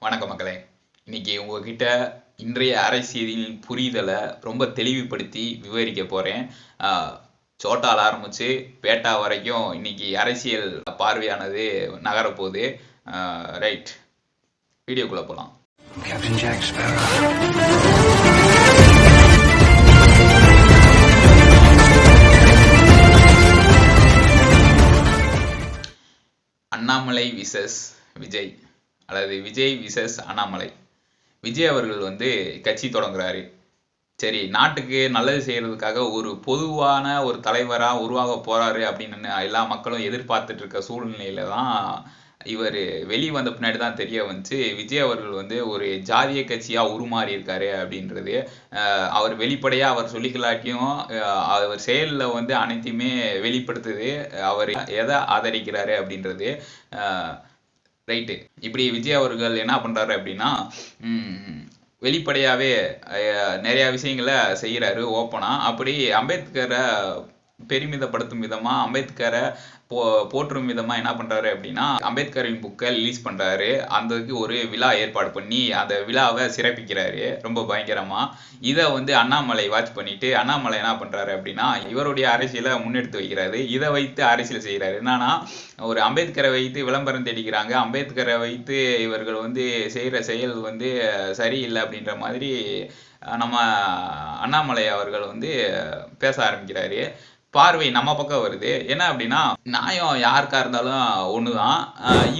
வணக்கம் மக்களே. இன்னைக்கு உங்ககிட்ட இன்றைய அரசியலின் புரிதலை ரொம்ப தெளிவுபடுத்தி விவரிக்க போறேன். ஆஹ் சோட்டால ஆரம்பிச்சு பேட்டா வரைக்கும் இன்னைக்கு அரசியல் பார்வையானது நகரப்போகுது. ரைட். வீடியோக்குள்ள Sparrow. அண்ணாமலை விசஸ் விஜய். அல்லது விஜய் விசஸ் அண்ணாமலை. விஜய் அவர்கள் வந்து கட்சி தொடங்குறாரு. சரி நாட்டுக்கு நல்லது செய்யறதுக்காக ஒரு பொதுவான ஒரு தலைவரா உருவாக போறாரு அப்படின்னு எல்லா மக்களும் எதிர்பார்த்துட்டு இருக்க சூழ்நிலையில தான் இவர் வெளி வந்த பின்னாடி தான் தெரிய வந்துச்சு. விஜய் அவர்கள் வந்து ஒரு ஜாதிய கட்சியா உருமாறி இருக்காரு அப்படின்றது அவர் வெளிப்படையா அவர் சொல்லிக்கலாட்டியும் அவர் செயல்ல வந்து அனைத்தையுமே வெளிப்படுத்துது. அவர் எதை ஆதரிக்கிறாரு அப்படின்றது ரைட்டு. இப்படி விஜய் அவர்கள் என்ன பண்றாரு அப்படின்னா ம், வெளிப்படையாவே அஹ், நிறைய விஷயங்களை செய்யறாரு ஓப்பனா. அப்படி அம்பேத்கரை பெருமிதப்படுத்தும் விதமா அம்பேத்கரை போ போற்றும் விதமாக என்ன பண்ணுறாரு அப்படின்னா அம்பேத்கரின் புக்கை ரிலீஸ் பண்ணுறாரு அந்தக்கு ஒரு விழா ஏற்பாடு பண்ணி அந்த விழாவை சிறப்பிக்கிறாரு. ரொம்ப பயங்கரமாக இதை வந்து அண்ணாமலை வாட்ச் பண்ணிட்டு அண்ணாமலை என்ன பண்ணுறாரு அப்படின்னா இவருடைய அரசியலை முன்னெடுத்து வைக்கிறாரு. இதை வைத்து அரசியல் செய்கிறாரு. என்னன்னா ஒரு அம்பேத்கரை வைத்து விளம்பரம் தேடிக்கிறாங்க. அம்பேத்கரை வைத்து இவர்கள் வந்து செய்கிற செயல் வந்து சரியில்லை அப்படின்ற மாதிரி நம்ம அண்ணாமலை அவர்கள் வந்து பேச ஆரம்பிக்கிறாரு. பார்வை நம்ம பக்கம் வருது. என்ன அப்படின்னா நியாயம் யாருக்கா இருந்தாலும் ஒண்ணுதான்.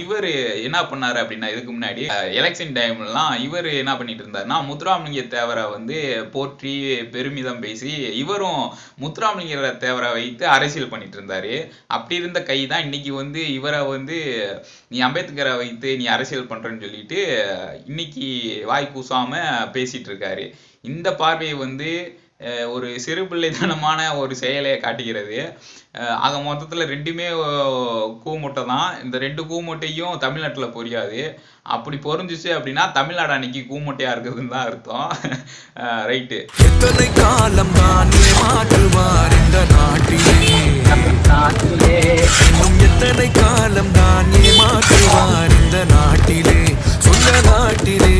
இவர் இவரு என்ன பண்ணாரு அப்படின்னா இதுக்கு முன்னாடி எலெக்ஷன் டைம்லாம் இவர் என்ன பண்ணிட்டு இருந்தாருன்னா முத்துராமலிங்க தேவரை வந்து போற்றி பெருமிதம் பேசி இவரும் முத்துராமலிங்க தேவரை வைத்து அரசியல் பண்ணிட்டு இருந்தாரு. அப்படி இருந்த கை தான் இன்னைக்கு வந்து இவரை வந்து நீ அம்பேத்கரை வைத்து நீ அரசியல் பண்றேன்னு சொல்லிட்டு இன்னைக்கு வாய் கூசாம பேசிட்டு இருக்காரு. இந்த பார்வையை வந்து ஒரு சிறு பிள்ளைத்தனமான ஒரு செயலை காட்டுகிறது. ஆக மொத்தத்துல ரெண்டுமே கூமுட்டை தான் இந்த ரெண்டு கூமுட்டையும் தமிழ்நாட்டுல பொரியாது. அப்படி பொரிஞ்சுச்சு அப்படின்னா தமிழ்நாடு அன்னைக்கு கூமுட்டையா இருக்குதுன்னு தான் அர்த்தம். ரைட்டு. எத்தனை காலம் மாற்றுவார் இந்த நாட்டிலே? இன்னும் எத்தனை காலம் தான் ஏமாற்றுவார் இந்த நாட்டிலே? சொந்த நாட்டிலே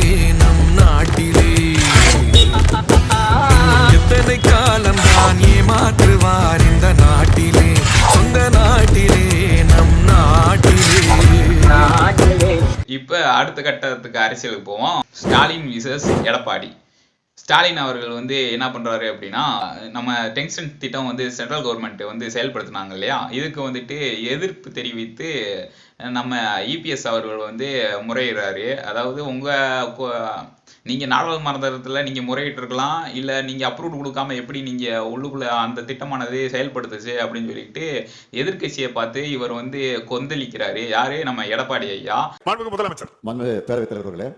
அடுத்த கட்டத்துக்கு அரசியலுக்கு போவோம். ஸ்டாலின் விசஸ் எடப்பாடி. ஸ்டாலின் அவர்கள் வந்து என்ன பண்றாரு அப்படின்னா நம்ம டென்ஷன் திட்டம் வந்து சென்ட்ரல் கவர்மெண்ட் வந்து செயல்படுத்தினாங்க இல்லையா? இதுக்கு வந்துட்டு எதிர்ப்பு தெரிவித்து நம்ம இபிஎஸ் அவர்கள் வந்து முறையிடுறாரு. அதாவது உங்க கொ- நீங்க நாடாளுமன்றத்துல நீங்க முறையிட்டு இருக்கலாம் இல்ல நீங்க அப்ரூவ் கொடுக்காம எப்படி நீங்க உள்ளுக்குள்ள அந்த திட்டமானது செயல்படுத்துச்சு அப்படின்னு சொல்லிட்டு எதிர்க்கட்சியை பார்த்து இவர் வந்து கொந்தளிக்கிறாரு. யாரு? நம்ம எடப்பாடி ஐயா. முதலமைச்சர். பேரவைத் தலைவர் அவர்களே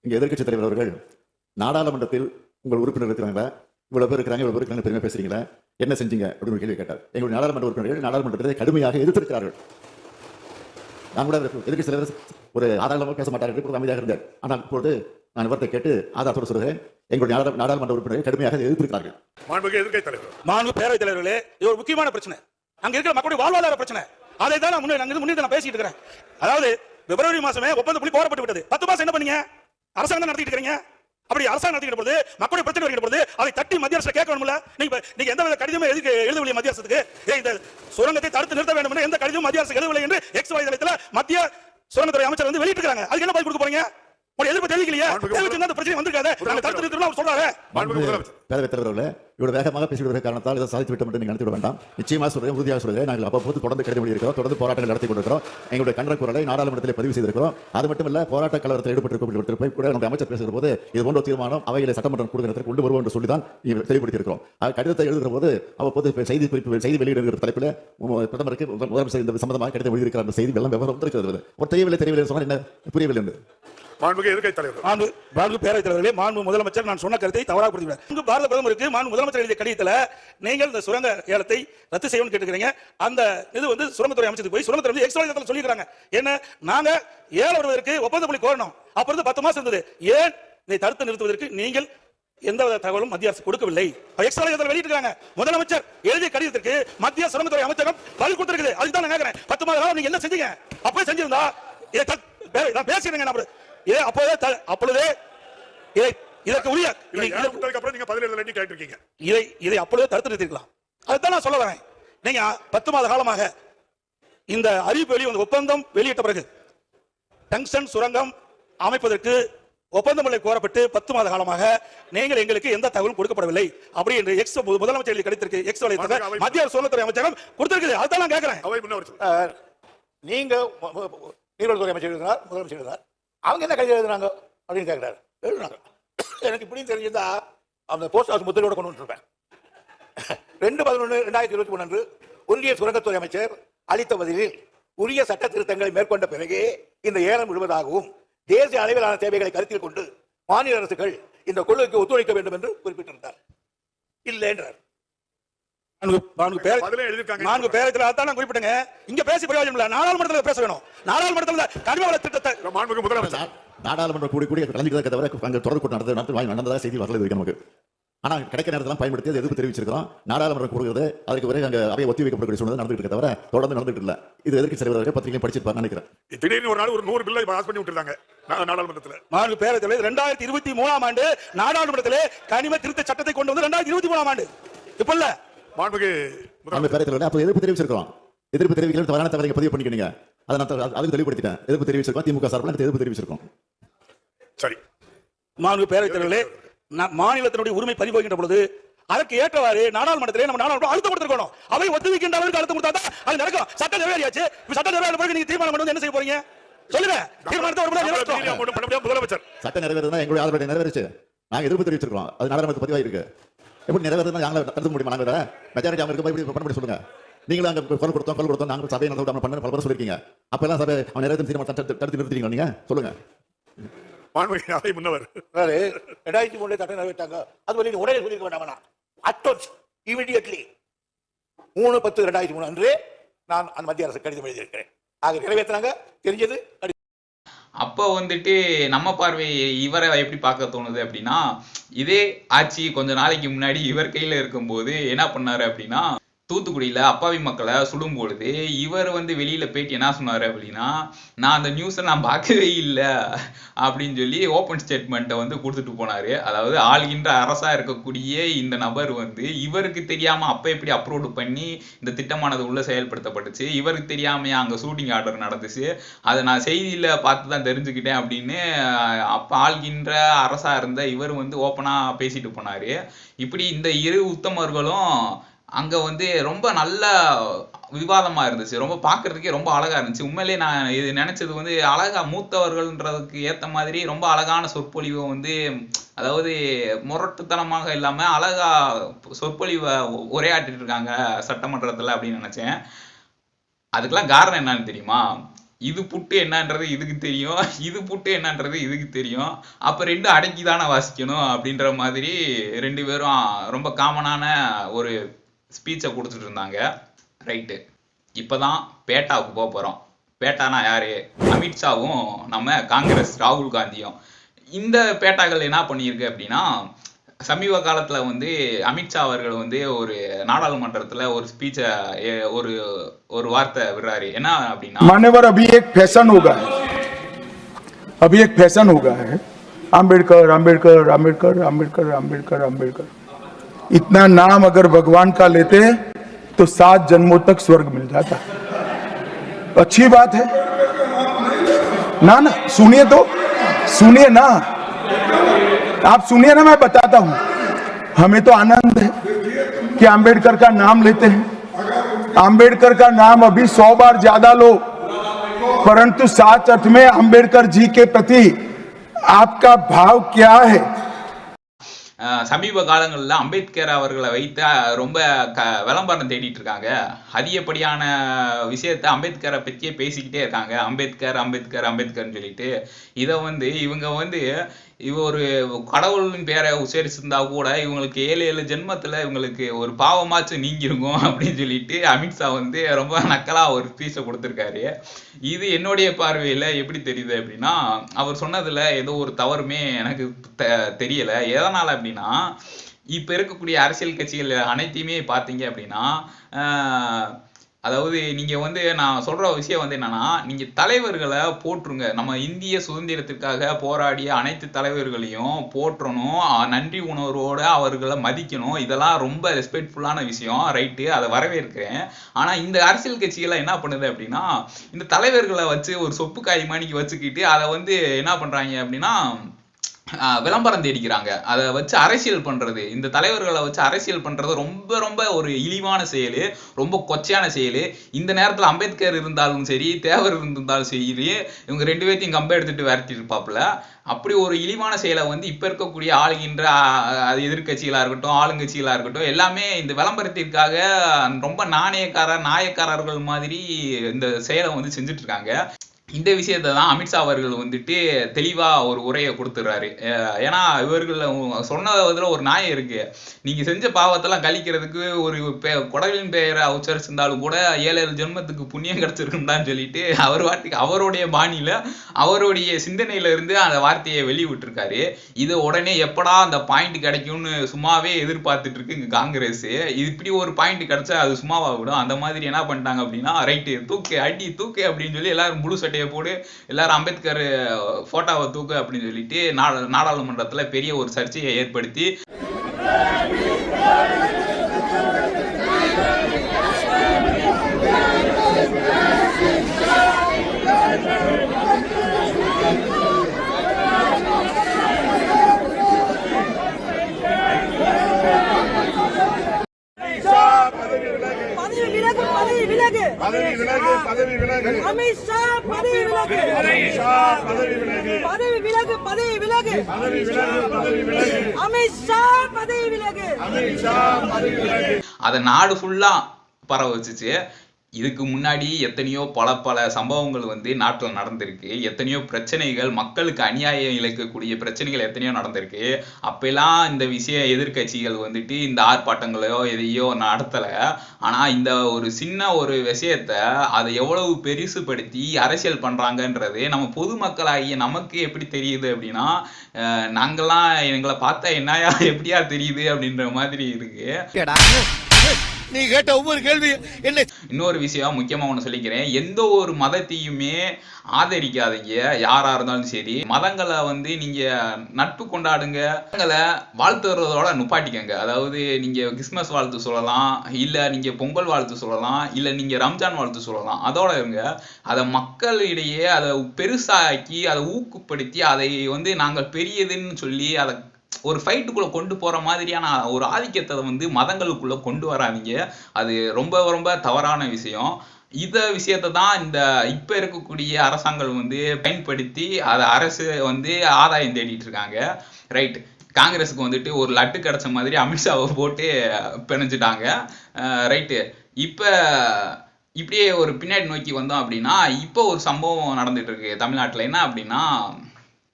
இங்க எதிர்க்கட்சி தலைவர் அவர்கள் நாடாளுமன்றத்தில் உங்கள் உறுப்பினர் இருக்கிறாங்களா இவ்வளவு பேர் இருக்கிறாங்க இவ்வளவு பேர் இருக்கிறாங்க பெருமையா பேசுறீங்களா? என்ன செஞ்சீங்க? அப்படின்னு ஒரு கேள்வி கேட்டார். எங்களுடைய நாடாளுமன்ற உறுப்பினர்கள் நாடாளுமன்றத்தை கடுமையாக எதிர்த்திருக்கிறார்கள். நான் கூட எதிர்க்கட்சி தலைவர் ஒரு ஆதாரமாக பேச மாட்டார் என்று அமைதியாக இருந்தார். ஆனால் இப்பொழுது நான் விவரத்தை கேட்டு ஆதாரத்தோடு சொல்கிறேன் எங்களுடைய நாடா- நாடாளுமன்ற உறுப்பினர்கள் கடுமையாக எதிர்த்திருக்கிறார்கள். மாண்புமிகு எதிர்க்கை தலைவர். மாண்பு பேரவைத் தலைவர்களே இது ஒரு முக்கியமான பிரச்சனை. அங்க இருக்கிற மக்களுடைய வாழ்வாதார பிரச்சனை. அதை தான் நான் முன்னே முன்னே நான் பேசிட்டு இருக்கிறேன். அதாவது பிப்ரவரி மாசமே ஒப்பந்த புள்ளி போடப்பட்டு விட்டது. பத்து மாசம் என்ன பண்ணீங்க? அரசாங்கம் தான் நடத்திட்டு இருக்கீங்க அப்படி அரசாங்கம் நடத்திக்கிட்ட பொழுது மக்களுடைய பிரச்சனை வருகிற பொழுது அதை தட்டி மத்திய அரசு கேட்க வேணும்ல? நீங்க நீங்க எந்த வித கடிதமும் எதுக்கு எழுதவில்லை மத்திய அரசுக்கு இந்த சுரங்கத்தை தடுத்து நிறுத்த வேண்டும் என்று எந்த கடிதமும் மத்திய அரசு எழுதவில்லை என்று எக்ஸ் வலைதளத்தில் மத்திய சுரங்கத்துறை அமைச்சர் வந்து வெளியிட்டு இருக்காங்க அதுக்கு என்ன பதில் கொடுக்க போறீங்க? எதிர்ப்பு தெரிவிக்கலையே? தெரிவிச்சிருந்தா அந்த பிரச்சனை வந்திருக்காது? நாங்க தடுத்து நிறுத்தணும் அவர் சொல்றாரு. மாண்புமிகு முதலமைச்சர். பேரவைத் தலைவர் அவர்களே இவ்வளவு வேகமாக பேசிவிடுவதற்கு காரணத்தால் இதை சாதித்து விட்டோம் என்று நீங்கள் நினைத்து விட வேண்டாம் நிச்சயமாக உறுதியாக சொல்கிறேன் நாங்கள் அவ்வப்போது தொடர்ந்து கடிதம் எழுதியிருக்கிறோம் தொடர்ந்து போராட்டங்கள் நடத்தி கொண்டிருக்கிறோம். எங்களுடைய கண்டன குரலை நாடாளுமன்றத்தில் பதிவு செய்திருக்கிறோம். அது மட்டுமல்ல போராட்ட கலவரத்தில் ஈடுபட்டிருக்கும் போய் கூட நம்முடைய அமைச்சர் பேசுகிற போது இது போன்ற தீர்மானம் அவைகளை சட்டமன்றம் கொடுக்கிறதுக்கு கொண்டு வருவோம் என்று சொல்லி தான் தெளிவுபடுத்தியிருக்கிறோம். அது கடிதத்தை எழுதுகிற போது அவ்வப்போது செய்தி குறிப்பு செய்தி வெளியிடுகிற தலைப்பில் பிரதமருக்கு முதலமைச்சர் இந்த சம்பந்தமாக கடிதம் எழுதியிருக்கிறார் அந்த செய்தி எல்லாம் விவரம் வந்திருக்கிறது. ஒரு தெரியவில்லை தெரியவில்லை என்று சொன்னால் என்ன? புரியவில்லை என்று. மாண்புமிகு எதிர்க்கை தலைவர் மாண்பு மாண்பு பேரவைத் தலைவர்களே மாண்பு முதலமைச்சர் நான் சொன்ன கருத்தை தவறாக புரிஞ்சுக்கிறார் இங்கு பாரத பிரதமருக்கு மாண்பு முதலமைச்சர் எழுதிய கடிதத்தில் நீங்கள் இந்த சுரங்க ஏலத்தை ரத்து செய்யணும்னு கேட்டுக்கிறீங்க அந்த இது வந்து சுரங்கத்துறை அமைச்சருக்கு போய் சுரங்கத்துறை வந்து எக்ஸ் வலைதளத்தில் சொல்லிக்கிறாங்க என்ன? நாங்க ஏல வருவதற்கு ஒப்பந்த புள்ளி கோரணும். அப்ப இருந்து பத்து மாசம் இருந்தது. ஏன் இதை தடுத்து நிறுத்துவதற்கு நீங்கள் எந்த வித தகவலும் மத்திய அரசு கொடுக்கவில்லை? எக்ஸ் வலைதளத்தில் வெளியிட்டிருக்காங்க முதலமைச்சர் எழுதிய கடிதத்திற்கு மத்திய சுரங்கத்துறை அமைச்சகம் பதில் கொடுத்திருக்குது. அதுதான் நான் கேட்கிறேன் பத்து மாதம் காலம் நீங்க என்ன செஞ்சீங்க? அப்பவே செஞ்சிருந்தா இதை தத்- நான் பேசிடுங்க நான் இதை அப்போதே த- அப்பொழுதே இதை இதற்கு உரிய அப்புறம் நீங்க பதில் எழுதலன்னு கேட்டிருக்கீங்க. இதை இதை அப்பொழுதே தடுத்து நிறுத்திருக்கலாம். அதுதான் நான் சொல்ல வரேன். நீங்க பத்து மாத காலமாக இந்த அறிவிப்பு வெளி வந்து ஒப்பந்தம் வெளியிட்ட பிறகு டங்ஸ்டன் சுரங்கம் அமைப்பதற்கு ஒப்பந்தங்களை கோரப்பட்டு பத்து மாத காலமாக நீங்கள் எங்களுக்கு எந்த தகவலும் கொடுக்கப்படவில்லை. அப்படி என்று எக்ஸ் முதலமைச்சர் கிடைத்திருக்கு எக்ஸ் வலைத்தளத்தில் மத்திய சுரங்கத்துறை அமைச்சகம் கொடுத்திருக்குது அதுதான் நான் கேட்கிறேன். நீங்க நீர்வளத்துறை அமைச்சர் முதலமைச்சர் அவங்க என்ன கல்வி எழுதுனாங்க அப்படின்னு கேட்குறாரு எழுதுனாங்க எனக்கு இப்படியும் தெரிஞ்சிருந்தா அந்த போஸ்ட் ஆஃபீஸ் முத்திரையோட கொண்டு வந்துருப்பேன். ரெண்டு பதினொன்று ரெண்டாயிரத்தி இருபத்தி மூணு அன்று ஒன்றிய சுரங்கத்துறை அமைச்சர் அளித்த பதிலில் உரிய சட்ட திருத்தங்களை மேற்கொண்ட பிறகே இந்த ஏலம் விடுவதாகவும் தேசிய அளவிலான தேவைகளை கருத்தில் கொண்டு மாநில அரசுகள் இந்த கொள்கைக்கு ஒத்துழைக்க வேண்டும் என்று குறிப்பிட்டிருந்தார். இல்லை என்றார் நான்கு நான்கு பேர் பதிலே எழுதியிருக்காங்க. நான்கு பேரத்தில் அதான் நான் குறிப்பிட்டேங்க இங்க பேசி பிரயோஜனம் இல்ல. நாடாளுமன்றத்தில் பேச வேணும். நாடாளுமன்றத்தில் கனிம வள திட்டத்தை இல்ல, மாண்புமிகு முதலமைச்சர். நாடாளுமன்ற கூடி கூடி கலந்துக்கிறத தவிர அங்கே தொடர் கூட்டம் நடந்தது நடந்ததாக செய்தி வரல நமக்கு. ஆனால் கிடைக்க நேரத்தெல்லாம் பயன்படுத்தி அதை எதிர்ப்பு தெரிவிச்சிருக்கிறோம்? நாடாளுமன்றம் கூடுகிறது. அதுக்கு பிறகு அங்கே அவையை ஒத்தி வைக்கப்படக்கூடிய சூழ்நிலை நடந்துட்டு இருக்க தவிர தொடர்ந்து நடந்துட்டு இல்லை. இது எதிர்க்கு தலைவர்கள் பத்திரிகையும் படிச்சிருப்பாங்க நினைக்கிறேன். திடீர்னு ஒரு நாள் ஒரு நூறு பில்லை பாஸ் பண்ணி விட்டுருந்தாங்க. நாடாளுமன்றத்துல. நான்கு பேரத்தில் ரெண்டாயிரத்தி இருபத்தி மூணாம் ஆண்டு நாடாளுமன்றத்திலே கனிம திருத்த சட்டத்தை கொண்டு வந்து ரெண்டாயிரத்தி இருபத்தி மூணாம் ஆண்டு. இப்ப இல்ல. பேரத்தில் அப்போ எதிர்ப்பு தெரிவிச்சிருக்கிறோம் எதிர்ப்பு தெரிவிக்கல தவறான தவறை பதிவு பண்ணிக்கிறீங்க அதை நான் அதுக்கு தெளிவுபடுத்திட்டேன். எதிர்ப்பு தெரிவிச்சிருக்கோம் திமுக சார்பில் எதிர்ப்பு தெரிவிச்சிருக்கோம். சரி. நான்கு பேரவைத்தலைவர்களே நா- மாநிலத்தினுடைய உரிமை பறிபோகின்ற பொழுது அதற்கு ஏற்றவாறு நாடாளுமன்றத்திலே நம்ம நாடாளுமன்றம் அழுத்தம் கொடுத்திருக்கணும். அவை ஒத்துழைக்கின்ற அளவுக்கு அழுத்தம் கொடுத்தா தான் அது நடக்கும். சட்டம் நிறைவேறியாச்சு. சட்டம் நிறைவேற பிறகு நீங்க தீர்மானம் வந்து என்ன செய்ய போறீங்க? சொல்லுங்க. தீர்மானத்தை ஒரு பண்ண முதலமைச்சர். சட்டம் நிறைவேறதுனா எங்களுடைய ஆதரவு நிறைவேறிச்சு. நாங்கள் எதிர்ப்பு தெரிவிச்சிருக்கோம் அது நாடாளுமன்ற பதிவாயிருக்கு. எப்படி நிறைவேறதுனா நாங்கள தடுக்க முடியுமா? நாங்கள் மெஜாரிட்டி அவங்க இருக்க எப்படி பண்ண முடியும் சொல்லுங்க. நீங்களும் அங்கே குரல் கொடுத்தோம் குரல் கொடுத்தோம். நாங்கள் சபையை நடத்த பண்ண பல பேர் சொல்லியிருக்கீங்க. அப்பெல்லாம் சபை அவன் நிறைவேற்றும் தீர்மானம் தடுத்து தடுத்து நிறுத்திட்டீங்களா நீங்க? சொல்லுங்க. மாண்புமிகு முன்னவர். ரெண்டாயிரத்தி மூணுல சட்டம் நிறைவேற்றாங்க. அது வழி உடனே சொல்லிக்க வேண்டாமா அட்டோன்ஸ் இமிடியட்லி மூணு பத்து ரெண்டாயிரத்தி மூணு அன்று நான் அந்த மத்திய அரசு கடிதம் எழுதியிருக்கிறேன். ஆக நிறைவேற்றினாங்க தெரிஞ்சது அப்போ வந்துட்டு நம்ம பார்வை இவரை எப்படி பார்க்க தோணுது அப்படின்னா இதே ஆட்சி கொஞ்ச நாளைக்கு முன்னாடி இவர் கையில இருக்கும்போது என்ன பண்ணாரு அப்படின்னா தூத்துக்குடியில் அப்பாவி மக்களை சுடும் பொழுது இவர் வந்து வெளியில் போயிட்டு என்ன சொன்னார் அப்படின்னா நான் அந்த நியூஸை நான் பார்க்கவே இல்லை அப்படின்னு சொல்லி ஓப்பன் ஸ்டேட்மெண்ட்டை வந்து கொடுத்துட்டு போனார். அதாவது ஆளுகின்ற அரசாக இருக்கக்கூடிய இந்த நபர் வந்து இவருக்கு தெரியாமல் அப்போ எப்படி அப்ரோடு பண்ணி இந்த திட்டமானது உள்ளே செயல்படுத்தப்பட்டுச்சு? இவருக்கு தெரியாம அங்கே ஷூட்டிங் ஆர்டர் நடந்துச்சு? அதை நான் செய்தியில் பார்த்து தான் தெரிஞ்சுக்கிட்டேன் அப்படின்னு அப்போ ஆள்கின்ற அரசாக இருந்த இவர் வந்து ஓப்பனாக பேசிட்டு போனார். இப்படி இந்த இரு உத்தமர்களும் அங்க வந்து ரொம்ப நல்ல விவாதமா இருந்துச்சு. ரொம்ப பார்க்கிறதுக்கே ரொம்ப அழகா இருந்துச்சு. உண்மையிலே நான் இது நினைச்சது வந்து அழகா மூத்தவர்கள்ன்றதுக்கு ஏத்த மாதிரி ரொம்ப அழகான சொற்பொழிவை வந்து அதாவது முரட்டுத்தனமாக இல்லாம அழகா சொற்பொழிவை உரையாற்றிட்டு இருக்காங்க சட்டமன்றத்துல அப்படின்னு நினைச்சேன். அதுக்கெல்லாம் காரணம் என்னன்னு தெரியுமா? இது புட்டு என்னன்றது இதுக்கு தெரியும். இது புட்டு என்னன்றது இதுக்கு தெரியும். அப்போ ரெண்டும் அடக்கி தானே வாசிக்கணும் அப்படின்ற மாதிரி ரெண்டு பேரும் ரொம்ப காமனான ஒரு ஸ்பீச்சை கொடுத்துட்டு இருந்தாங்க ரைட்டு இப்பதான் பேட்டாவுக்கு போக போறோம் பேட்டானா யாரு அமித்ஷாவும் நம்ம காங்கிரஸ் ராகுல் காந்தியும் இந்த பேட்டாக்கள் என்ன பண்ணியிருக்கு அப்படின்னா சமீப காலத்துல வந்து அமித்ஷா அவர்கள் வந்து ஒரு நாடாளுமன்றத்துல ஒரு ஸ்பீச்சை ஒரு ஒரு வார்த்தை விடுறாரு என்ன அப்படின்னா मान्यवर अभी एक फैशन हो गया है अभी एक फैशन हो गया है आम्बेडकर आम्बेडकर आम्बेडकर आम्बेडकर आम्बेडकर आम्बेडकर इतना नाम अगर भगवान का लेते तो सात जन्मों तक स्वर्ग मिल जाता। अच्छी बात है। ना ना, सुनिए तो। सुनिए ना। आप सुनिए ना, मैं बताता हूँ। हमें तो आनंद है कि आम्बेडकर का नाम लेते हैं। आम्बेडकर का नाम अभी सौ बार ज़्यादा लो। परंतु सात अर्थ में आम्बेडकर जी के प्रति आपका भाव क्या है? சமீப காலங்களில் அம்பேத்கர் அவர்களை வைத்து ரொம்ப க விளம்பரம் தேடிட்டு இருக்காங்க. அதிகப்படியான விஷயத்த அம்பேத்கரை பற்றியே பேசிக்கிட்டே இருக்காங்க. அம்பேத்கர் அம்பேத்கர் அம்பேத்கர்னு சொல்லிட்டு. இதை வந்து இவங்க வந்து இவ ஒரு கடவுளின் பேரை உச்சரிச்சிருந்தா கூட இவங்களுக்கு ஏழு ஏழு ஜென்மத்தில் இவங்களுக்கு ஒரு பாவமாச்சும் நீங்கிருக்கும் அப்படின்னு சொல்லிட்டு அமித்ஷா வந்து ரொம்ப நக்கலாக ஒரு ஸ்பீச்சை கொடுத்துருக்காரு. இது என்னுடைய பார்வையில் எப்படி தெரியுது அப்படின்னா அவர் சொன்னதில் ஏதோ ஒரு தவறுமே எனக்கு தெரியலை. எதனால் அப்படின்னு இப்ப இருக்கக்கூடிய அரசியல் கட்சிகள் அனைத்தையுமே பார்த்தீங்க அப்படின்னா அதாவது நீங்க வந்து நான் சொல்ற விஷயம் வந்து என்னன்னா நீங்க தலைவர்களை போற்றுங்க. நம்ம இந்திய சுதந்திரத்திற்காக போராடிய அனைத்து தலைவர்களையும் போற்றணும். நன்றி உணர்வோட அவர்களை மதிக்கணும். இதெல்லாம் ரொம்ப ரெஸ்பெக்ட்ஃபுல்லான விஷயம். ரைட்டு அதை வரவேற்கிறேன். ஆனா இந்த அரசியல் கட்சிகள் என்ன பண்ணுது அப்படின்னா இந்த தலைவர்களை வச்சு ஒரு சொப்பு காய் மாணிக்கு வச்சுக்கிட்டு அதை வந்து என்ன பண்றாங்க அப்படின்னா விளம்பரம் தேடிக்கிறாங்க. அதை வச்சு அரசியல் பண்றது. இந்த தலைவர்களை வச்சு அரசியல் பண்றது ரொம்ப ரொம்ப ஒரு இழிவான செயல் ரொம்ப கொச்சையான செயல். இந்த நேரத்தில் அம்பேத்கர் இருந்தாலும் சரி தேவர் இருந்தாலும் சரி இவங்க ரெண்டு பேர்த்தையும் கம்பை எடுத்துட்டு விரட்டி இருப்பாப்புல அப்படி ஒரு இழிவான செயலை வந்து இப்ப இருக்கக்கூடிய ஆளுகின்ற அது எதிர்க்கட்சிகளா இருக்கட்டும் ஆளுங்கட்சிகளா இருக்கட்டும் எல்லாமே இந்த விளம்பரத்திற்காக ரொம்ப நாணயக்காரர் நாயக்காரர்கள் மாதிரி இந்த செயலை வந்து செஞ்சுட்டு இருக்காங்க. இந்த விஷயத்தை தான் அமித்ஷா அவர்கள் வந்துட்டு தெளிவாக ஒரு உரையை கொடுத்துட்றாரு. ஏன்னா இவர்கள் சொன்னதில் ஒரு நியாயம் இருக்கு. நீங்கள் செஞ்ச பாவத்தெல்லாம் கழிக்கிறதுக்கு ஒரு பெ- குடலின் பெயரை உச்சரிச்சிருந்தாலும் கூட ஏழு ஏழு ஜென்மத்துக்கு புண்ணியம் கிடைச்சிருக்கும்டான்னு சொல்லிட்டு அவர் வார்த்தைக்கு அவருடைய பாணியில் அவருடைய சிந்தனையிலிருந்து அந்த வார்த்தையை வெளிவிட்டிருக்காரு இது உடனே எப்படா அந்த பாயிண்ட் கிடைக்கும்னு சும்மாவே எதிர்பார்த்துட்டு இருக்கு இங்க காங்கிரஸ். இப்படி ஒரு பாயிண்ட் கிடைச்சா அது சும்மாவாக விடும். அந்த மாதிரி என்ன பண்ணிட்டாங்க அப்படின்னா ரைட்டு தூக்கு அடி தூக்கு அப்படின்னு சொல்லி எல்லாரும் முழு சட்டையை போடு. எல்லாரும் அம்பேத்கர் போட்டோவை தூக்கு அப்படின்னு சொல்லிட்டு நாடா நாடாளுமன்றத்துல பெரிய ஒரு சர்ச்சையை ஏற்படுத்தி. பதவி விலகு பதவி விலகு. பதவி விலகு பதவி விலகு. அமித்ஷா பதவி விலகு அமித்ஷா பதவி விலகு. பதவி விலகு பதவி விலகு. பதவி விலகு பதவி விலகு. அமித்ஷா பதவி விலகு அமித்ஷா பதவி விலகு அதை நாடு ஃபுல்லா பரவ வச்சுச்சு. இதுக்கு முன்னாடி எத்தனையோ பல பல சம்பவங்கள் வந்து நாட்டில் நடந்திருக்கு. எத்தனையோ பிரச்சனைகள் மக்களுக்கு அநியாயம் இழைக்கக்கூடிய பிரச்சனைகள் எத்தனையோ நடந்திருக்கு. அப்பெல்லாம் இந்த விஷய எதிர்க்கட்சிகள் வந்துட்டு இந்த ஆர்ப்பாட்டங்களையோ எதையோ நடத்தலை. ஆனா இந்த ஒரு சின்ன ஒரு விஷயத்த அதை எவ்வளவு பெருசுபடுத்தி அரசியல் பண்ணுறாங்கன்றது நம்ம பொதுமக்களாகிய நமக்கு எப்படி தெரியுது அப்படின்னா அஹ் எங்களை பார்த்தா என்னையா எப்படியா தெரியுது அப்படின்ற மாதிரி இருக்கு. நீ கேட்ட ஒவ்வொரு கேள்வி என்ன? இன்னொரு விஷயம் முக்கியமா ஒண்ணு சொல்லிக்கிறேன். எந்த ஒரு மதத்தையுமே ஆதரிக்காதீங்க யாரா இருந்தாலும் சரி. மதங்களை வந்து நீங்க நட்பு கொண்டாடுங்க. மதங்களை வாழ்த்துறதோட நுப்பாட்டிக்கங்க. அதாவது நீங்க கிறிஸ்மஸ் வாழ்த்து சொல்லலாம் இல்ல நீங்க பொங்கல் வாழ்த்து சொல்லலாம் இல்ல நீங்க ரம்ஜான் வாழ்த்து சொல்லலாம். அதோட இருங்க. அதை மக்களிடையே அதை பெருசாக்கி அதை ஊக்குப்படுத்தி அதை வந்து நாங்கள் பெரியதுன்னு சொல்லி அதை ஒரு ஃபைட்டுக்குள்ள கொண்டு போற மாதிரியான ஒரு ஆதிக்கத்தை வந்து மதங்களுக்குள்ள கொண்டு வராதிங்க. அது ரொம்ப ரொம்ப தவறான விஷயம். இத விஷயத்தை தான் இந்த இப்ப இருக்கக்கூடிய அரசாங்கம் வந்து பயன்படுத்தி அதை அரசு வந்து ஆதாயம் தேடிட்டு இருக்காங்க. ரைட் காங்கிரஸுக்கு வந்துட்டு ஒரு லட்டு கிடைச்ச மாதிரி அமித்ஷாவை போட்டு பிணைஞ்சிட்டாங்க. ரைட்டு இப்போ இப்படியே ஒரு பின்னாடி நோக்கி வந்தோம் அப்படின்னா இப்போ ஒரு சம்பவம் நடந்துட்டு இருக்கு தமிழ்நாட்டில். என்ன அப்படின்னா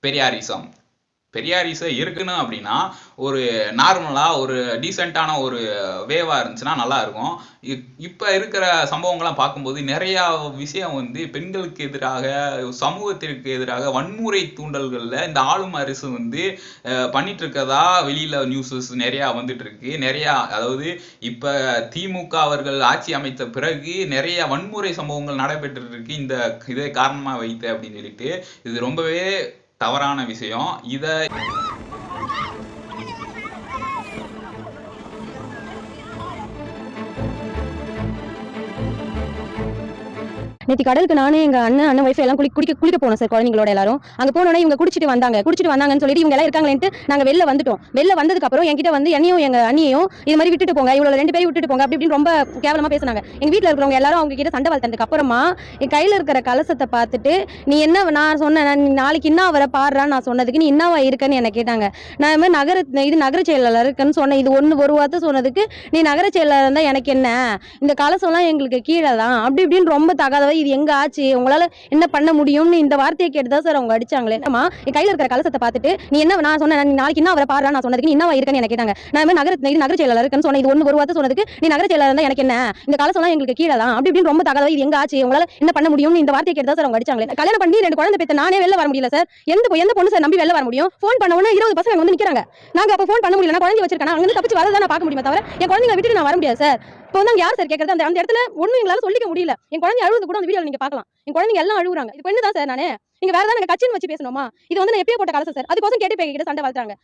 பெரியாரிசம் பெரியாரிஸை இருக்கணும் அப்படின்னா ஒரு நார்மலாக ஒரு டீசெண்டான ஒரு வேவாக இருந்துச்சுன்னா நல்லா இருக்கும். இப்- இருக்கிற சம்பவங்கள்லாம் பார்க்கும்போது நிறையா விஷயம் வந்து பெண்களுக்கு எதிராக சமூகத்திற்கு எதிராக வன்முறை தூண்டல்களில் இந்த ஆளும் அரசு வந்து அஹ், பண்ணிட்டு இருக்கதா நியூஸஸ் நிறையா வந்துட்டு இருக்கு அதாவது இப்போ திமுக அவர்கள் ஆட்சி அமைத்த பிறகு நிறைய வன்முறை சம்பவங்கள் நடைபெற்று இருக்கு. இந்த இதை காரணமாக வைத்து அப்படின்னு சொல்லிட்டு இது ரொம்பவே தவறான விஷயம். இத நேற்று கடலுக்கு நானே எங்கள் அண்ணன் அண்ணன் ஒய்ஃபை எல்லாம் குளி குளிக்க குளிக்க போனோம் சார் குழந்தைங்களோட எல்லாரும். அங்கே போனோன்னே இவங்க குடிச்சிட்டு வந்தாங்க. குடிச்சிட்டு வந்தாங்கன்னு சொல்லிட்டு இவங்க எல்லாம் இருக்காங்களேன்ட்டு நாங்கள் வெளில வந்துட்டோம். வெளில வந்ததுக்கப்புறம் என்கிட்ட வந்து என்னையும் எங்கள் அண்ணியையும் இது மாதிரி விட்டுட்டு போங்க இவ்வளோ ரெண்டு பேரும் விட்டுட்டு போங்க அப்படி இப்படின்னு ரொம்ப கேவலமாக பேசுனாங்க. எங்கள் வீட்டில் இருக்கிறவங்க எல்லாரும் அவங்க கிட்ட சண்டை வளர்த்ததுக்கு அப்புறமா என் கையில் இருக்கிற கலசத்தை பார்த்துட்டு நீ என்ன நான் சொன்னேன் நீ நாளைக்கு என்ன வர பாடுறான்னு நான் சொன்னதுக்கு நீ என்னவா இருக்கன்னு என்னை கேட்டாங்க. நான் இது மாதிரி நகர இது நகர செயலாளர் இருக்குன்னு சொன்னேன். இது ஒன்று ஒரு வார்த்தை சொன்னதுக்கு நீ நகர செயலாளர் இருந்தால் எனக்கு என்ன? இந்த கலசம்லாம் எங்களுக்கு கீழே தான். அப்படி இப்படின்னு ரொம்ப தகாதவை இது எங்க ஆச்சு? உங்களால என்ன பண்ண முடியும்னு இந்த வார்த்தையை கேட்டுதான் சார் அவங்க அடிச்சாங்களே. அம்மா என் கையில இருக்கிற கலசத்தை பார்த்துட்டு நீ என்ன நான் சொன்னேன் நீ நாளைக்கு என்ன அவரை பாரு நான் சொன்னதுக்கு நீ என்னவா என்ன கேட்டாங்க. நான் இது நகர இது நகர செயலாளர் இருக்குன்னு சொன்னேன் இது ஒன்று ஒரு வார்த்தை சொன்னதுக்கு நீ நகர செயலாளர் இருந்தா எனக்கு என்ன? இந்த கலசம்லாம் எங்களுக்கு கீழே தான். அப்படி இப்படின்னு ரொம்ப தகவல் இது எங்க ஆச்சு? உங்களால என்ன பண்ண முடியும்னு இந்த வார்த்தையை கேட்டுதான் சார் அவங்க அடிச்சாங்களே. கல்யாணம் பண்ணி ரெண்டு குழந்தை பெத்த நானே வெளில வர முடியல சார் எந்த எந்த பொண்ணு சார் நம்பி வெளில வர முடியும்? ஃபோன் பண்ண உடனே இருபது பசங்க வந்து நிக்கிறாங்க. நாங்க அப்ப ஃபோன் பண்ண முடியல நான் குழந்தை வச்சிருக்கேன்? அங்க தப்பிச்சு வரதான் நான் பார்க்க முடியுமே தவிர என் குழந்தைங்க விட்டுட்டு நான் வர முடியாது சார் இப்போ வந்து அங்க யார் சார் கேட்கறது அந்த அந்த இடத்துல ஒண்ணு எங்களால சொல்லிக்க முடியல. என் குழந்தை அழுவது கூட அந்த வீடியோல நீங்க பார்க்கலாம். என் குழந்தைங்க எல்லாம் அழுகுறாங்க இது பெண்ணு தான் சார் நானு. நீங்க வேற கட்சியின் கட்சின்னு வச்சு பேசணுமா? இது வந்து நான் எப்பயோ போட்ட கலசம் சார் அதுக்கோசம் கேட்டு போய் கிட்ட சண்டை வளர்த்துறாங்க.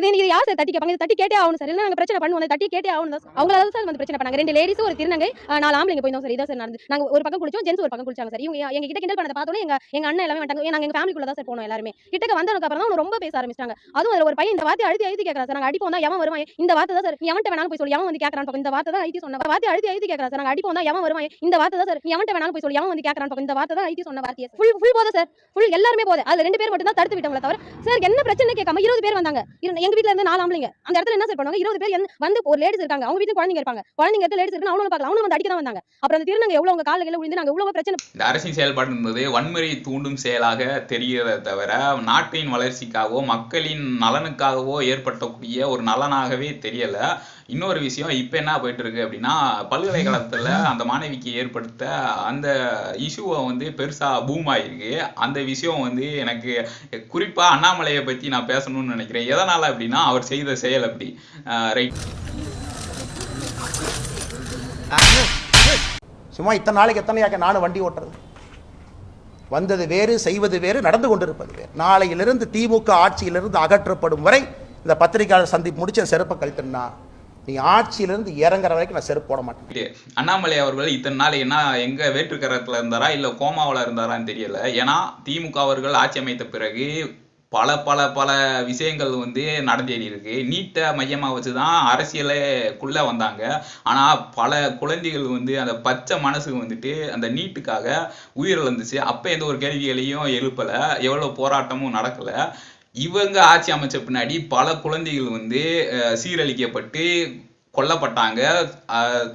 இது யார் சார் தட்டி கேட்பாங்க இது தட்டி கேட்டே ஆகணும் சார். இல்லை பிரச்சனை பண்ணுவோம். தட்டி கேட்டே ஆகணும் தான் அவங்களால சார் வந்து பிரச்சனை பண்ணாங்க. ரெண்டு லேடிஸ் ஒரு திருநங்கை நாலு ஆம்பளைங்க போயிருந்தோம் சார். இதான் சார் நடந்து. நாங்கள் ஒரு பக்கம் குளிச்சோம் ஜென்ஸ் ஒரு பக்கம் குளிச்சாங்க சார். இவங்க எங்க கிட்ட கிண்டல் பண்ணதை பார்த்தோன்னே எங்க எங்க அண்ணன் எல்லாமே வந்துட்டாங்க. நாங்க எங்க ஃபேமிலிக்குள்ள தான் சார் போனோம் எல்லாருமே. கிட்டக்க வந்ததுக்கு அப்புறம் தான் ரொம்ப பேச ஆரம்பிச்சாங்க அதுவும் அதில் ஒரு பையன் இந்த வார்த்தை அழுதி அழுதி கேட்கறா சார். நாங்கள் அடிப்போம் தான் எவன் வருவான்? இந்த வார்த்தை தான் சார். எவன்ட்ட வேணாலும் போய் சொல்லி. எவன் வந்து கேட்கறான் பக்கம் இந்த வார்த்தை தான் ஐடி சொன்ன வார்த்தை அழுதி அழுதி கேட்கறா சார். நாங்கள் அடிப்போம் தான் எவன் வருவான்? இந்த வார்த்தை தான் சார். எவன்ட்ட வேணாலும் போய் சொல்லி. எவன் வந்து கேட்கறான் பக்கம் இந்த வார்த்தை தான் ஐடி சொன்ன வார்த்தையை. ஃபுல் ஃபுல் போதும் சார். ஃபுல் எல்லாருமே போதும் அது ரெண்டு பேர் மட்டும் தான் தடுத்து விட்டவங்கள தவிர சார் என்ன பிரச்சனை கேட்காம இருபது பேர் வந்தாங்க. எங்க வீட்ல இருந்து நாலு ஆம்பளைங்க. அந்த இடத்துல என்ன சார் பண்ணுவாங்க? இருபது பேர் வந்து ஒரு லேடிஸ் இருக்காங்க. அவங்க வீட்டுல குழந்தைங்க இருப்பாங்க. குழந்தைங்க இடத்துல லேடிஸ் இருக்கு அவங்களும் பார்க்கலாம். அவங்களும் வந்து அடிக்க தான் வந்தாங்க. அப்புறம் அந்த திருநங்க எவ்வளவு உங்க காலையில விழுந்து நாங்க எவ்வளவு பிரச்சனை இந்த அரசின் செயல்பாடு என்பது வன்முறை தூண்டும் செயலாக தெரிகிறத தவிர நாட்டின் வளர்ச்சிக்காகவோ மக்களின் நலனுக்காகவோ ஏற்படுத்தக்கூடிய ஒரு நலனாகவே தெரியல. இன்னொரு விஷயம் இப்போ என்ன போயிட்டு இருக்கு அப்படின்னா பல்கலைக்கழகத்துல அந்த மாணவிக்கு ஏற்படுத்த அந்த இஷ்யூவை வந்து பெருசா பூம் ஆயிருக்கு. அந்த விஷயம் வந்து எனக்கு குறிப்பா அண்ணாமலையை பத்தி நான் பேசணும்னு நினைக்கிறேன். எதனால அப்படின்னா அவர் செய்த செயல் அப்படி. ரைட் சும்மா இத்தனை நாளைக்கு எத்தனையாக்க நானும் வண்டி ஓட்டுறது? வந்தது வேறு செய்வது வேறு நடந்து கொண்டிருப்பது வேறு. நாளையிலிருந்து திமுக ஆட்சியிலிருந்து அகற்றப்படும் வரை இந்த பத்திரிகையாளர் சந்திப்பு முடிச்சு என் செருப்பை நீ ஆட்சியிலிருந்து இறங்குற வரைக்கும் நான் செருப்பு போட மாட்டேன். அண்ணாமலை அவர்கள் இத்தனை நாள் என்ன எங்க வேற்றுக்கரத்துல இருந்தாரா இல்ல கோமாவில் இருந்தாரான்னு தெரியல. ஏன்னா திமுக அவர்கள் ஆட்சி அமைத்த பிறகு பல பல பல விஷயங்கள் வந்து நடந்தேறி இருக்கு. நீட்டை மையமாக வச்சு தான் அரசியலுக்குள்ளே வந்தாங்க. ஆனால் பல குழந்தைகள் வந்து அந்த பச்சை மனசு வந்துட்டு அந்த நீட்டுக்காக உயிரிழந்துச்சு. அப்போ எந்த ஒரு கேள்விகளையும் எழுப்பலை. எவ்வளோ போராட்டமும் நடக்கலை. இவங்க ஆட்சி அமைச்ச பின்னாடி பல குழந்தைகள் வந்து சீரழிக்கப்பட்டு கொல்லப்பட்டாங்க.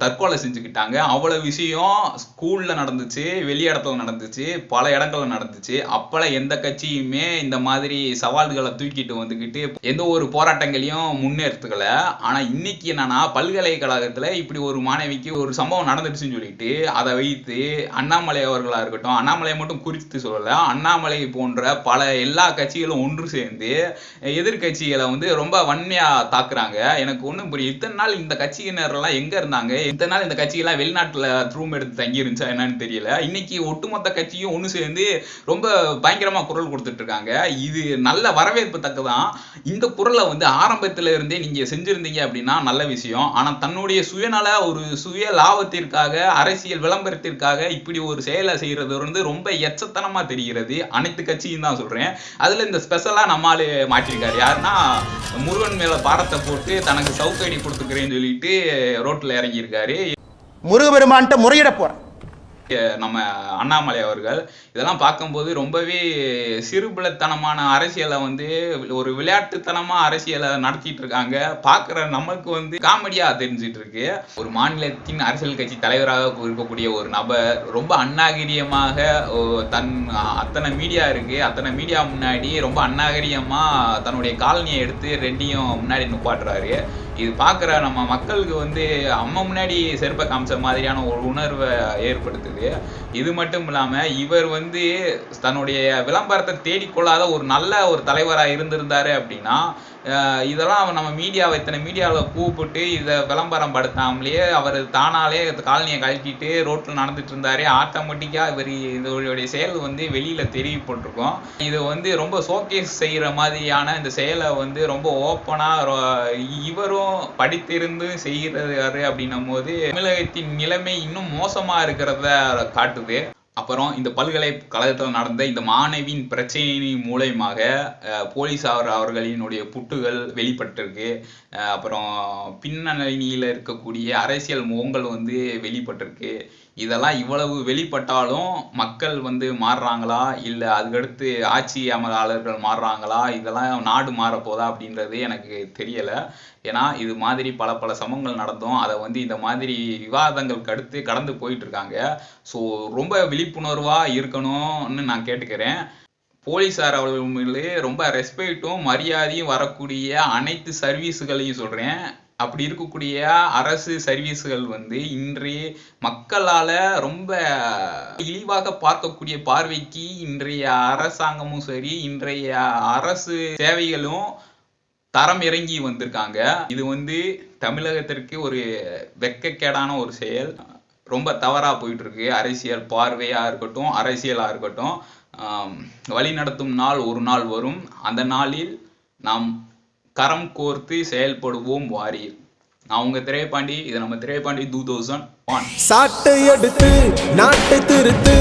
தற்கொலை செஞ்சுக்கிட்டாங்க. அவ்வளோ விஷயம் ஸ்கூலில் நடந்துச்சு வெளி இடத்துல நடந்துச்சு பல இடங்கள்ல நடந்துச்சு. அப்பல எந்த கட்சியுமே இந்த மாதிரி சவால்களை தூக்கிட்டு வந்துக்கிட்டு எந்த ஒரு போராட்டங்களையும் முன்னெடுத்துக்கல. ஆனால் இன்னைக்கு என்னன்னா பல்கலைக்கழகத்தில் இப்படி ஒரு மாணவிக்கு ஒரு சம்பவம் நடந்துடுச்சுன்னு சொல்லிட்டு அதை வைத்து அண்ணாமலை அவர்களாக இருக்கட்டும் அண்ணாமலையை மட்டும் குறித்து சொல்லலை அண்ணாமலை போன்ற பல எல்லா கட்சிகளும் ஒன்று சேர்ந்து எதிர்க்கட்சிகளை வந்து ரொம்ப வன்மையாக தாக்குறாங்க. எனக்கு ஒன்றும் புரியும். இத்தனை நாள் இந்த கட்சியினர் எல்லாம் எங்க இருந்தாங்க? இத்தனை நாள் இந்த கட்சியெல்லாம் வெளிநாட்டுல ரூம் எடுத்து தங்கி இருந்துச்சா என்னன்னு தெரியல. இன்னைக்கு ஒட்டுமொத்த கட்சியும் ஒன்று சேர்ந்து ரொம்ப பயங்கரமா குரல் கொடுத்துட்டு இருக்காங்க. இது நல்ல வரவேற்பு தக்கதான் இந்த குரலை வந்து ஆரம்பத்துல இருந்தே நீங்க செஞ்சிருந்தீங்க அப்படின்னா நல்ல விஷயம். ஆனா தன்னுடைய சுயநல ஒரு சுய லாபத்திற்காக அரசியல் விளம்பரத்திற்காக இப்படி ஒரு செயலை செய்யறது வந்து ரொம்ப எச்சத்தனமா தெரிகிறது. அனைத்து கட்சியும் தான் சொல்றேன். அதுல இந்த ஸ்பெஷலா நம்மாலு மாட்டிருக்காரு யாருன்னா முருகன் மேல பாரத்தை போட்டு தனக்கு சவுக்கடி கொடுத்துக்கிறேன்னு சொல்லிட்டு ரோட்ல இறங்கியிருக்காரு. முருகபெருமான்கிட்ட முறையிட போறேன். நம்ம அண்ணாமலை அவர்கள் இதெல்லாம் பார்க்கும்போது ரொம்பவே சிறுபிள்ளைத்தனமான அரசியலை வந்து ஒரு விளையாட்டுத்தனமா அரசியலை நடத்திட்டு இருக்காங்க. பார்க்குற நமக்கு வந்து காமெடியா தெரிஞ்சிட்டு இருக்கு ஒரு மாநிலத்தின் அரசியல் கட்சி தலைவராக இருக்கக்கூடிய ஒரு நபர் ரொம்ப அநாகரிகமாக ஓ, தன் அத்தனை மீடியா இருக்கு. அத்தனை மீடியா முன்னாடி ரொம்ப அநாகரிகமா தன்னுடைய காலனியை எடுத்து ரெண்டையும் முன்னாடி நிப்பாட்டுறாரு. இது பார்க்குற நம்ம மக்களுக்கு வந்து அம்மா முன்னாடி செருப்பை காமிச்ச மாதிரியான ஒரு உணர்வை ஏற்படுத்துது. இது மட்டும் இல்லாம இவர் வந்து தன்னுடைய விளம்பரத்தை தேடிக்கொள்ளாத ஒரு நல்ல ஒரு தலைவராக இருந்திருந்தாரு அப்படின்னா இதெல்லாம் நம்ம மீடியாவை இத்தனை மீடியாவில் கூப்பிட்டு இதை விளம்பரம் படுத்தாமலேயே அவர் தானாலே காலனியை கழட்டிட்டு ரோட்டில் நடந்துட்டு இருந்தாரு. ஆட்டோமேட்டிக்காக இவர் இதோடைய செயல் வந்து வெளியில் தெரியப்பட்டிருக்கும் இது வந்து ரொம்ப ஷோகேஸ் செய்கிற மாதிரியான இந்த செயலை வந்து ரொம்ப ஓப்பனாக இவரும் படித்திருந்து செய்கிறாரு அப்படின்னும் போது தமிழகத்தின் நிலைமை இன்னும் மோசமாக இருக்கிறத காட்டுது. அப்புறம் இந்த பல்கலைக்கழகத்தில் நடந்த இந்த மாணவியின் பிரச்சனையின் மூலயமாக அஹ், போலீசார் அவர்களினுடைய புட்டுகள் வெளிப்பட்டிருக்கு. அஹ், அப்புறம் பின்னணியில் இருக்கக்கூடிய அரசியல் முகங்கள் வந்து வெளிப்பட்டிருக்கு. இதெல்லாம் இவ்வளவு வெளிப்பட்டாலும் மக்கள் வந்து மாறுறாங்களா? இல்லை அதுக்கடுத்து ஆட்சி அமலாளர்கள் மாறுறாங்களா? இதெல்லாம் நாடு மாறப்போதா அப்படின்றது எனக்கு தெரியலை. ஏன்னா இது மாதிரி பல பல சமங்கள் நடந்தும். அதை வந்து இந்த மாதிரி விவாதங்களுக்கு அடுத்து கடந்து போயிட்டு இருக்காங்க ஸோ ரொம்ப விழிப்புணர்வாக இருக்கணும்னு நான் கேட்டுக்கிறேன். போலீஸார் அவர்கள் ரொம்ப ரெஸ்பெக்ட்டும் மரியாதையும் வரக்கூடிய அனைத்து சர்வீஸுகளையும் சொல்கிறேன் அப்படி இருக்கக்கூடிய அரசு சர்வீஸுகள் வந்து இன்றைய மக்களால் ரொம்ப இழிவாக பார்க்கக்கூடிய பார்வைக்கு இன்றைய அரசாங்கமும் சரி இன்றைய அரசு சேவைகளும் தரம் இறங்கி வந்திருக்காங்க. இது வந்து தமிழகத்திற்கு ஒரு வெட்கக்கேடான ஒரு செயல். ரொம்ப தவறாக போயிட்டு இருக்கு அரசியல் பார்வையாக இருக்கட்டும் அரசியலாக இருக்கட்டும். வழி நடத்தும் நாள் ஒரு நாள் வரும். அந்த நாளில் நாம் கரம் கோர்த்து செயல்படுவோம் வாரீர் நான் உங்க திரைப்பாண்டி இது நம்ம திரைப்பாண்டி டூ தௌசண்ட் ஒன் சாட்டை எடுத்து நாட்டை திருத்து.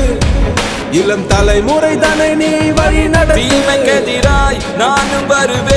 இளம் தலைமுறை தானே நீ வழி நடத்தி. நானும் வருவேன்.